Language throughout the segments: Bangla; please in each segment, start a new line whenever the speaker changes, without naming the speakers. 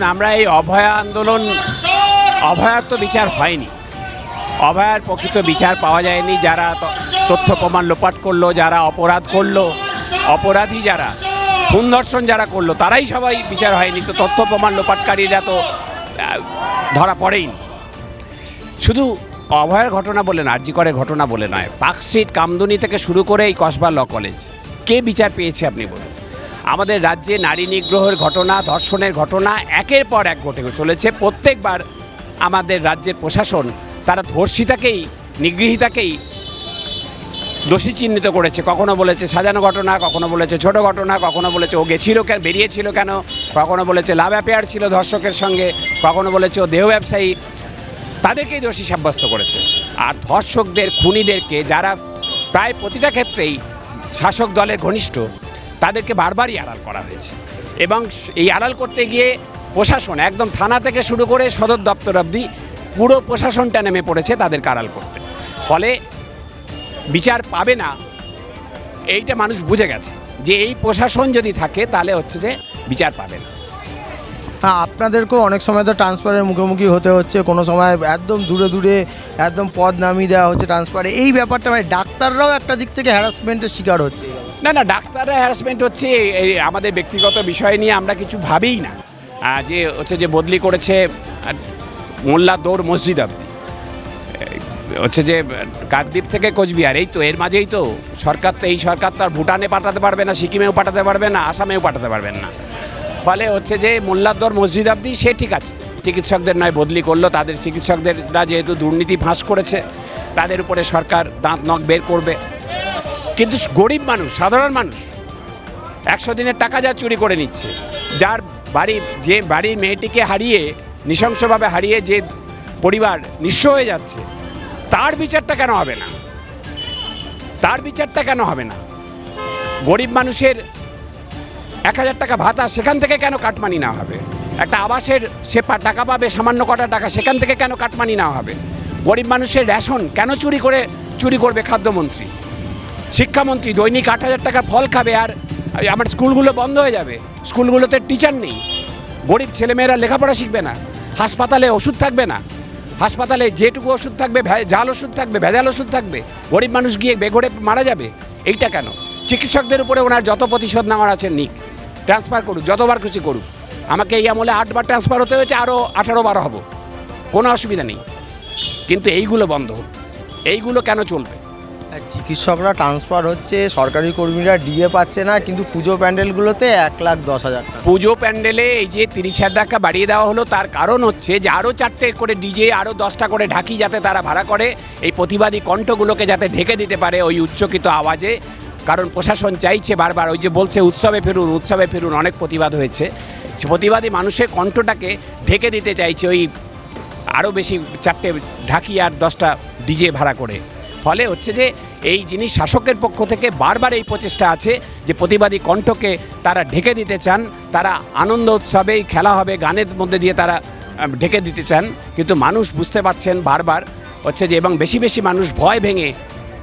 আমরা এই অভয়া আন্দোলন অভয়ার তো বিচার হয়নি। অভয়ার প্রকৃত বিচার পাওয়া যায়নি। যারা তথ্য প্রমাণ লোপাট করল, যারা অপরাধ করল, অপরাধী যারা, খুন ধর্ষণ যারা করল, তারাই সবাই বিচার হয়নি। তো তথ্য প্রমাণ লোপাটকারীরা তো ধরা পড়েইনি। শুধু অভয়ের ঘটনা বলে না আরজি করে ঘটনা বলে নয় পার্কস্ট্রিট কামদুনি থেকে শুরু করে এই কসবা ল কলেজ। কে বিচার পেয়েছে আপনি বলুন? আমাদের রাজ্যে নারী নিগ্রহের ঘটনা, ধর্ষণের ঘটনা একের পর এক ঘটে চলেছে। প্রত্যেকবার আমাদের রাজ্যের প্রশাসন তারা ধর্ষিতাকেই, নিগৃহীতাকেই দোষী চিহ্নিত করেছে। কখনো বলেছে সাজানো ঘটনা, কখনো বলেছে ছোট ঘটনা, কখনো বলেছে ও গেছিল কেন বেরিয়েছিল কেন, কখনো বলেছে লাভ অ্যাফেয়ার ছিল ধর্ষকের সঙ্গে, কখনো বলেছে ও দেহ ব্যবসায়ী। তাদেরকেই দোষী সাব্যস্ত করেছে। আর ধর্ষকদের, খুনিদেরকে যারা প্রায় প্রতিটা ক্ষেত্রেই শাসক দলের ঘনিষ্ঠ তাদেরকে বারবারই আড়াল করা হয়েছে। এবং এই আড়াল করতে গিয়ে প্রশাসন একদম থানা থেকে শুরু করে সদর দপ্তর অবধি পুরো প্রশাসনটা নেমে পড়েছে তাদেরকে আড়াল করতে। ফলে বিচার পাবে না, এইটা মানুষ বুঝে গেছে যে এই প্রশাসন যদি থাকে তাহলে হচ্ছে যে বিচার পাবে না।
হ্যাঁ আপনাদেরকেও অনেক সময় তো ট্রান্সফারের মুখোমুখি হতে হচ্ছে, কোনো সময় একদম দূরে দূরে একদম পদ নামিয়ে দেওয়া হচ্ছে ট্রান্সফারে এই ব্যাপারটা মানে ডাক্তাররাও একটা দিক থেকে হ্যারাসমেন্টের শিকার হচ্ছে।
না না, ডাক্তাররা হ্যারাসমেন্ট হচ্ছে এই আমাদের ব্যক্তিগত বিষয় নিয়ে আমরা কিছু ভাবিই না। যে হচ্ছে যে বদলি করেছে মোল্লা দৌড় মসজিদ অব্দি হচ্ছে যে কাকদ্বীপ থেকে কোচবিহার, এই তো, এর মাঝেই তো, সরকার তো, এই সরকার তো আর ভুটানে পাঠাতে পারবে না, সিকিমেও পাঠাতে পারবে না, আসামেও পাঠাতে পারবেন না। ফলে হচ্ছে যে মোল্লাদ্দর মসজিদ অব্দি সে ঠিক আছে, চিকিৎসকদের নয় বদলি করল, তাদের চিকিৎসকদেররা যেহেতু দুর্নীতি ফাঁস করেছে, তাদের উপরে সরকার দাঁত নখ বের করবে। কিন্তু গরিব মানুষ, সাধারণ মানুষ একশো দিনের টাকা যা চুরি করে নিচ্ছে, যার বাড়ির যে বাড়ির মেয়েটিকে হারিয়ে, নৃশংসভাবে হারিয়ে যে পরিবার নিঃস্ব হয়ে যাচ্ছে, তার বিচারটা কেন হবে না? তার বিচারটা কেন হবে না? গরিব মানুষের এক হাজার টাকা ভাতা সেখান থেকে কেন কাটমানি না হবে? একটা আবাসের সে টাকা পাবে, সামান্য কটা টাকা সেখান থেকে কেন কাটমানি না হবে? গরিব মানুষের রেশন কেন চুরি করে, চুরি করবে খাদ্যমন্ত্রী? শিক্ষামন্ত্রী দৈনিক আট হাজার টাকা ফল খাবে আর আমার স্কুলগুলো বন্ধ হয়ে যাবে। স্কুলগুলোতে টিচার নেই। গরিব ছেলেমেয়েরা লেখাপড়া শিখবে না। হাসপাতালে ওষুধ থাকবে না। হাসপাতালে যেটুকু ওষুধ থাকবে জাল ওষুধ থাকবে, ভেজাল ওষুধ থাকবে, গরিব মানুষ গিয়ে বেঘরে মারা যাবে। এইটা কেন? চিকিৎসকদের উপরে ওনার যত প্রতিশোধ নেওয়ার আছে নিক। ট্রান্সফার করুক, যতবার খুশি করুক। আমাকে এই আমলে আটবার ট্রান্সফার হতে হয়েছে আরও আঠারো বারো হব। কোনো অসুবিধা নেই। কিন্তু এইগুলো বন্ধ হোক। এইগুলো কেন চলবে?
চিকিৎসকরা ট্রান্সফার হচ্ছে, সরকারি কর্মীরা ডিএ পাচ্ছে না, কিন্তু পুজো প্যান্ডেলগুলোতে এক লাখ দশ হাজার টাকা।
পুজো প্যান্ডেলে এই যে তিরিশ হাজার টাকা বাড়িয়ে দেওয়া হলো, তার কারণ হচ্ছে যে আরও চারটে করে ডিজে আরও দশটা করে ঢাকি যাতে তারা ভাড়া করে, এই প্রতিবাদী কণ্ঠগুলোকে যাতে ঢেকে দিতে পারে ওই উচ্চকিত আওয়াজে। কারণ প্রশাসন চাইছে বারবার, ওই যে বলছে উৎসবে ফেরুন উৎসবে ফেরুন, অনেক প্রতিবাদ হয়েছে। প্রতিবাদী মানুষের কণ্ঠটাকে ঢেকে দিতে চাইছে ওই আরও বেশি চারটে ঢাকি আর দশটা ডিজে ভাড়া করে। ফলে হচ্ছে যে এই জিনিস শাসকের পক্ষ থেকে বারবার এই প্রচেষ্টা আছে যে প্রতিবাদী কণ্ঠকে তারা ঢেকে দিতে চান, তারা আনন্দ উৎসবেই খেলা হবে, গানের মধ্যে দিয়ে তারা ঢেকে দিতে চান। কিন্তু মানুষ বুঝতে পারছেন বারবার হচ্ছে যে এবং বেশি বেশি মানুষ ভয় ভেঙে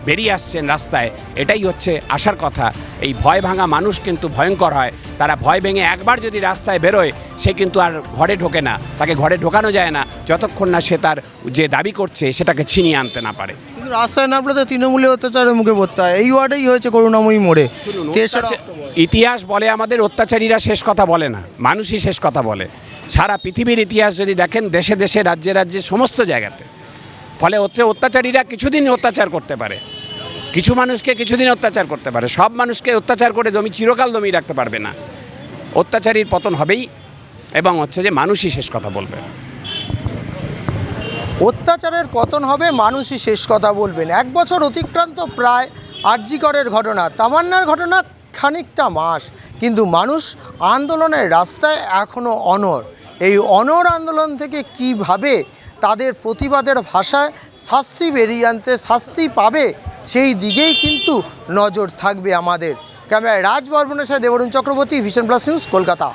বেরিয়ে আসছেন রাস্তায়। এটাই হচ্ছে আসার কথা। এই ভয় ভাঙা মানুষ কিন্তু ভয়ঙ্কর হয়। তারা ভয় ভেঙে একবার যদি রাস্তায় বেরোয় সে কিন্তু আর ঘরে ঢোকে না। তাকে ঘরে ঢোকানো যায় না। যতক্ষণ না সে তার যে দাবি করছে সেটাকে ছিনিয়ে আনতে না পারে।
রাস্তায় নামলে তো তৃণমূলের অত্যাচারের মুখে পড়তে হয়। এই ওয়ার্ডেই হয়েছে করুণাময়ী মোড়ে।
ইতিহাস বলে আমাদের অত্যাচারীরা শেষ কথা বলে না। মানুষই শেষ কথা বলে। সারা পৃথিবীর ইতিহাস যদি দেখেন দেশে দেশে রাজ্যে রাজ্যে সমস্ত জায়গাতে। ফলে হচ্ছে অত্যাচারীরা কিছুদিন অত্যাচার করতে পারে। কিছু মানুষকে কিছুদিন অত্যাচার করতে পারে। সব মানুষকে অত্যাচার করে জমি চিরকাল জমি রাখতে পারবে না। অত্যাচারীর পতন হবেই এবং হচ্ছে যে মানুষই শেষ কথা বলবে।
অত্যাচারের পতন হবে, মানুষই শেষ কথা বলবেন। এক বছর অতিক্রান্ত প্রায় আরজিকরের ঘটনা। তামান্নার ঘটনা খানিকটা মাস, কিন্তু মানুষ আন্দোলনের রাস্তায় এখনও অনর এই অনর আন্দোলন থেকে কীভাবে তাদের প্রতিবাদের ভাষায় শাস্তি বেরিয়ে আনতে শাস্তি পাবে সেই দিকেই কিন্তু নজর থাকবে আমাদের। ক্যামেরায় রাজ বর্মনের সাথে Debarun Chakraborty vision plus news Kolkata.